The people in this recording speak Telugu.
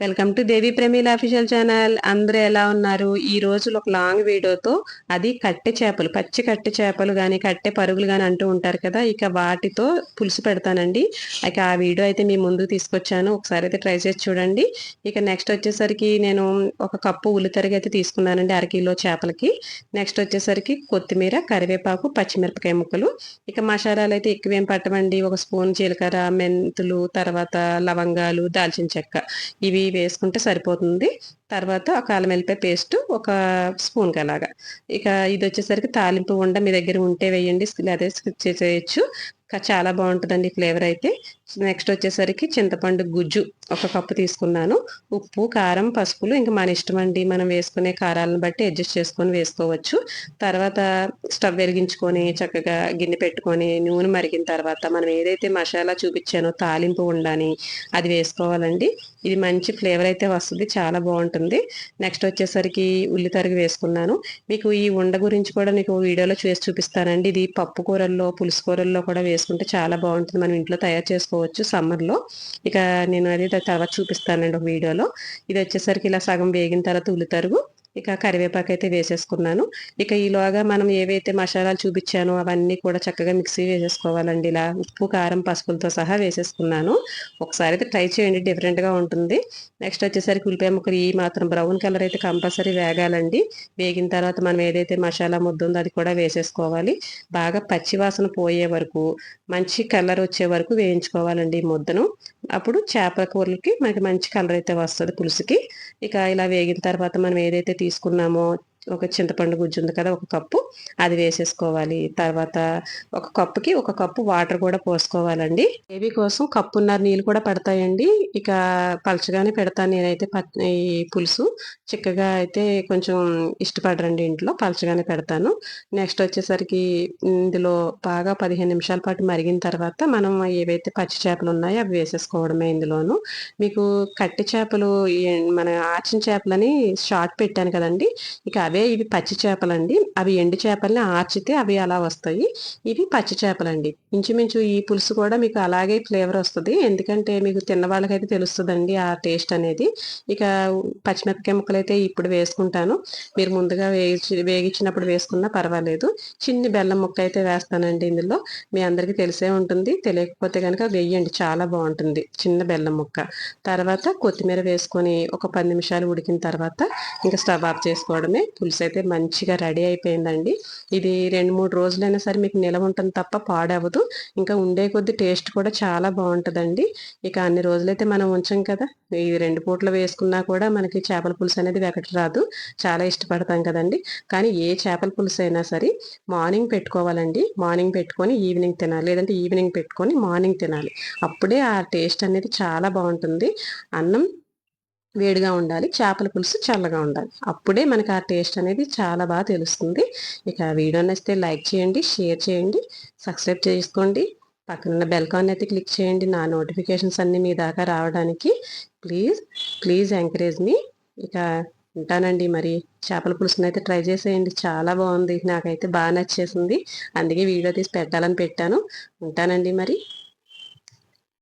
Welcome to Devi Pramila official channel. అందరూ ఎలా ఉన్నారు? ఈ రోజు ఒక లాంగ్ వీడియోతో అది కట్టె చేపలు పచ్చి కట్టె చేపలు కానీ కట్టె పరుగులు కానీ అంటూ ఉంటారు కదా ఇక వాటితో పులుసు పెడతానండి. ఇక ఆ వీడియో అయితే మీ ముందు తీసుకొచ్చాను. ఒకసారి అయితే ట్రై చేసి చూడండి. ఇక నెక్స్ట్ వచ్చేసరికి నేను ఒక కప్పు ఉల్లితరిగి అయితే తీసుకున్నానండి అరకిలో చేపలకి. నెక్స్ట్ వచ్చేసరికి కొత్తిమీర కరివేపాకు పచ్చిమిరపకాయ ముక్కలు. ఇక మసాలాలు అయితే ఎక్కువేం పట్టమండి ఒక స్పూన్ జీలకర్ర మెంతులు తర్వాత లవంగాలు దాల్చిన చెక్క. ఇవి వేసుకుంటే సరిపోతుంది. తర్వాత ఒక అల్లం వెల్లిపాయ పేస్ట్ ఒక స్పూన్ అలాగా ఇక ఇది వచ్చేసరికి తాలింపు ఉండ మీ దగ్గర ఉంటే వేయండి అదే స్కిప్ చేసేయచ్చు. చాలా బాగుంటుందండి ఫ్లేవర్ అయితే. నెక్స్ట్ వచ్చేసరికి చింతపండు గుజ్జు ఒక కప్పు తీసుకున్నాను. ఉప్పు కారం పసుపులు ఇంకా మన ఇష్టం అండి. మనం వేసుకునే కారాలను బట్టి అడ్జస్ట్ చేసుకొని వేసుకోవచ్చు. తర్వాత స్టవ్ వెలిగించుకొని చక్కగా గిన్నె పెట్టుకొని నూనె మరిగిన తర్వాత మనం ఏదైతే మసాలా చూపించానో తాలింపు ఉండని అది వేసుకోవాలండి. ఇది మంచి ఫ్లేవర్ అయితే వస్తుంది. చాలా బాగుంటుంది. నెక్స్ట్ వచ్చేసరికి ఉల్లి తరుగు వేసుకున్నాను. మీకు ఈ ఉండ గురించి కూడా మీకు వీడియోలో చేసి చూపిస్తానండి. ఇది పప్పు కూరల్లో పులుసు కూరల్లో కూడా చేసుకుంటే చాలా బాగుంటుంది. మనం ఇంట్లో తయారు చేసుకోవచ్చు సమ్మర్లో. ఇక నేను అది తర్వాత చూపిస్తానండి ఒక వీడియోలో. ఇది వచ్చేసరికి ఇలా సగం వేగిన తర్వాత ఉల్లి తరుగు. ఇక కరివేపాకు అయితే వేసేసుకున్నాను. ఇక ఈలోగా మనం ఏవైతే మసాలాలు చూపించానో అవన్నీ కూడా చక్కగా మిక్సీ వేసేసుకోవాలండి. ఇలా ఉప్పు కారం పసుపులతో సహా వేసేసుకున్నాను. ఒకసారి అయితే ట్రై చేయండి డిఫరెంట్గా ఉంటుంది. నెక్స్ట్ వచ్చేసరికి ఉల్లిపాయ ముక్కలు ఈ మాత్రం బ్రౌన్ కలర్ అయితే కంపల్సరీ వేగాలండి. వేగిన తర్వాత మనం ఏదైతే మసాలా ముద్ద ఉందో అది కూడా వేసేసుకోవాలి. బాగా పచ్చివాసన పోయే వరకు మంచి కలర్ వచ్చే వరకు వేయించుకోవాలండి ఈ ముద్దను. అప్పుడు చేపల కూరలకి మనకి మంచి కలర్ అయితే వస్తుంది పులుసుకి. ఇక ఇలా వేగిన తర్వాత మనం ఏదైతే తీసుకున్నామో ఒక చింతపండు గుజ్జు ఉంది కదా ఒక కప్పు. అది వేసేసుకోవాలి. తర్వాత ఒక కప్పుకి ఒక కప్పు వాటర్ కూడా పోసుకోవాలండి. గ్రేవీ కోసం కప్పున్నర నీళ్ళు కూడా పడతాయండి. ఇక పలచగానే పెడతాను నేనైతే ఈ పులుసు. చిక్కగా అయితే కొంచెం ఇష్టపడరండి ఇంట్లో పలచగానే పెడతాను. నెక్స్ట్ వచ్చేసరికి ఇందులో బాగా పదిహేను నిమిషాల పాటు మరిగిన తర్వాత మనం ఏవైతే పచ్చి చేపలు ఉన్నాయో అవి వేసేసుకోవడమే ఇందులోను. మీకు కట్టి చేపలు మన ఆచిన చేపలని షార్ట్ పెట్టాను కదండి. ఇక అవే ఇవి పచ్చి చేపలండి. అవి ఎండు చేపల్ని ఆర్చితే అవి అలా వస్తాయి. ఇవి పచ్చి చేపలండి. ఇంచుమించు ఈ పులుసు కూడా మీకు అలాగే ఫ్లేవర్ వస్తుంది. ఎందుకంటే మీకు తిన్న వాళ్ళకైతే తెలుస్తుందండి ఆ టేస్ట్ అనేది. ఇక పచ్చిమిరపకాయ ముక్కలు అయితే ఇప్పుడు వేసుకుంటాను. మీరు ముందుగా వేగి వేగించినప్పుడు వేసుకున్నా పర్వాలేదు. చిన్ని బెల్లం ముక్క అయితే వేస్తానండి ఇందులో. మీ అందరికీ తెలిసే ఉంటుంది. తెలియకపోతే కనుక వేయండి. చాలా బాగుంటుంది చిన్న బెల్లం ముక్క. తర్వాత కొత్తిమీర వేసుకొని ఒక పది నిమిషాలు ఉడికిన తర్వాత ఇంకా స్టవ్ ఆఫ్ చేసుకోవడమే. పులుసు అయితే మంచిగా రెడీ అయిపోయిందండి. ఇది రెండు మూడు రోజులైనా సరే మీకు నిలవ ఉంటుంది తప్ప పాడవదు ఇంకా ఉండే కొద్ది టేస్ట్ కూడా చాలా బాగుంటుందండి. ఇక అన్ని రోజులైతే మనం ఉంచాం కదా. ఇది రెండు పూటలు వేసుకున్నా కూడా మనకి చేపల పులుసు అనేది వెకటి రాదు. చాలా ఇష్టపడతాం కదండి. కానీ ఏ చేపల పులుసు అయినా సరే మార్నింగ్ పెట్టుకోవాలండి. మార్నింగ్ పెట్టుకొని ఈవినింగ్ తినాలి. లేదంటే ఈవినింగ్ పెట్టుకొని మార్నింగ్ తినాలి. అప్పుడే ఆ టేస్ట్ అనేది చాలా బాగుంటుంది. అన్నం వేడిగా ఉండాలి చేపల పులుసు చల్లగా ఉండాలి. అప్పుడే మనకు ఆ టేస్ట్ అనేది చాలా బాగా తెలుస్తుంది. ఇక వీడియో నచ్చితే లైక్ చేయండి షేర్ చేయండి సబ్స్క్రైబ్ చేసుకోండి. పక్కన బెల్కాన్ అయితే క్లిక్ చేయండి. నా నోటిఫికేషన్స్ అన్నీ మీ దాకా రావడానికి ప్లీజ్ ప్లీజ్ ఎంకరేజ్ మీ. ఇక ఉంటానండి. మరి చేపల పులుసుని అయితే ట్రై చేసేయండి. చాలా బాగుంది. నాకైతే బాగా నచ్చేసింది. అందుకే వీడియో తీసి పెట్టాలని పెట్టాను. ఉంటానండి మరి.